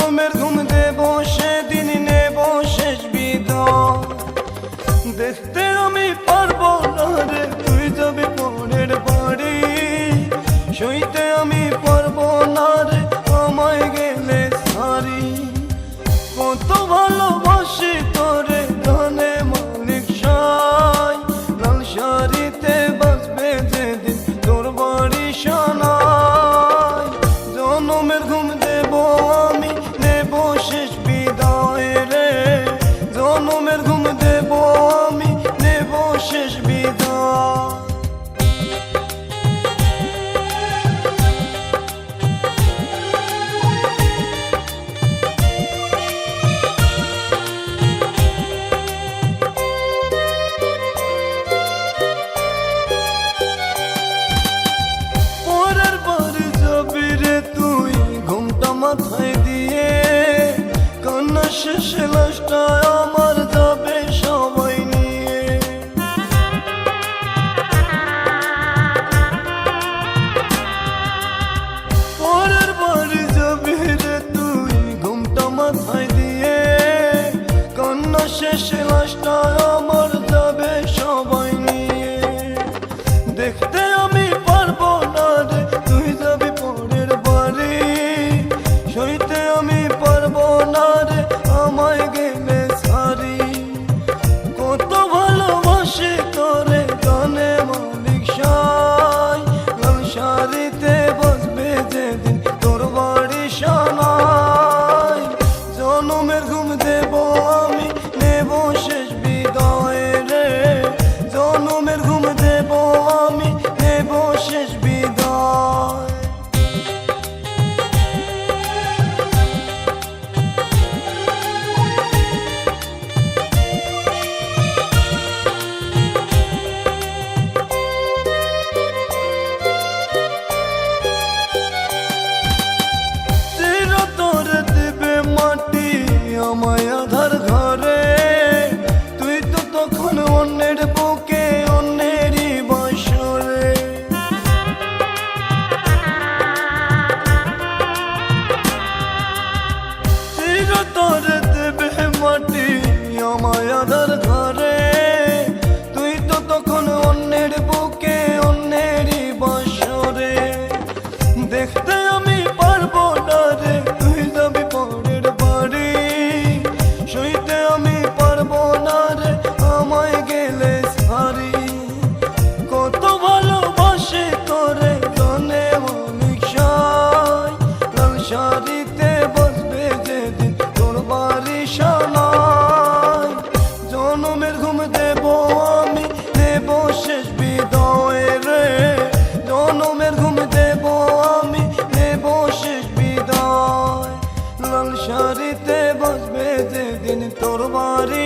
কদমের ঘুম দেব, সেদিন নেব শেষ বিধ দেখতে আমি পারব না রে, তুই যাবি পরের বাড়ি। সইতে আমি পারব না রে, আমায় গেলে সারি কত ভালোবাসি তো কান্না শেষে ভালোবাসি করি